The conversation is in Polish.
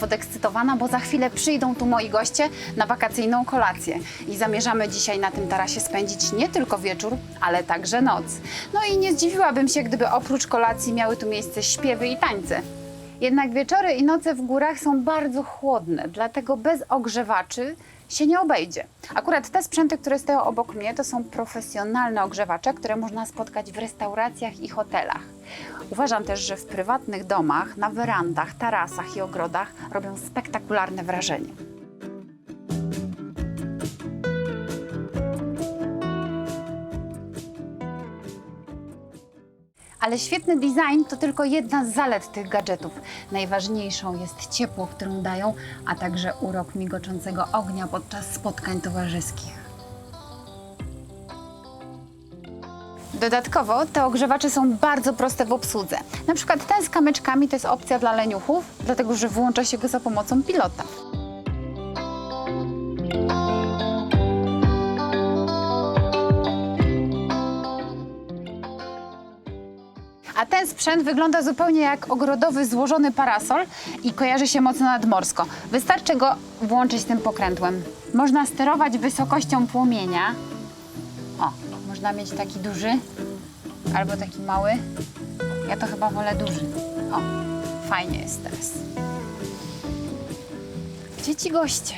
podekscytowana, bo za chwilę przyjdą tu moi goście na wakacyjną kolację. I zamierzamy dzisiaj na tym tarasie spędzić nie tylko wieczór, ale także noc. No i nie zdziwiłabym się, gdyby oprócz kolacji miały tu miejsce śpiewy i tańce. Jednak wieczory i noce w górach są bardzo chłodne, dlatego bez ogrzewaczy się nie obejdzie. Akurat te sprzęty, które stoją obok mnie, to są profesjonalne ogrzewacze, które można spotkać w restauracjach i hotelach. Uważam też, że w prywatnych domach, na werandach, tarasach i ogrodach robią spektakularne wrażenie. Ale świetny design to tylko jedna z zalet tych gadżetów. Najważniejszą jest ciepło, którą dają, a także urok migoczącego ognia podczas spotkań towarzyskich. Dodatkowo te ogrzewacze są bardzo proste w obsłudze. Na przykład ten z kamyczkami to jest opcja dla leniuchów, dlatego że włącza się go za pomocą pilota. A ten sprzęt wygląda zupełnie jak ogrodowy złożony parasol i kojarzy się mocno nadmorsko. Wystarczy go włączyć tym pokrętłem. Można sterować wysokością płomienia. O, można mieć taki duży albo taki mały. Ja to chyba wolę duży. O, fajnie jest teraz. Gdzie ci goście?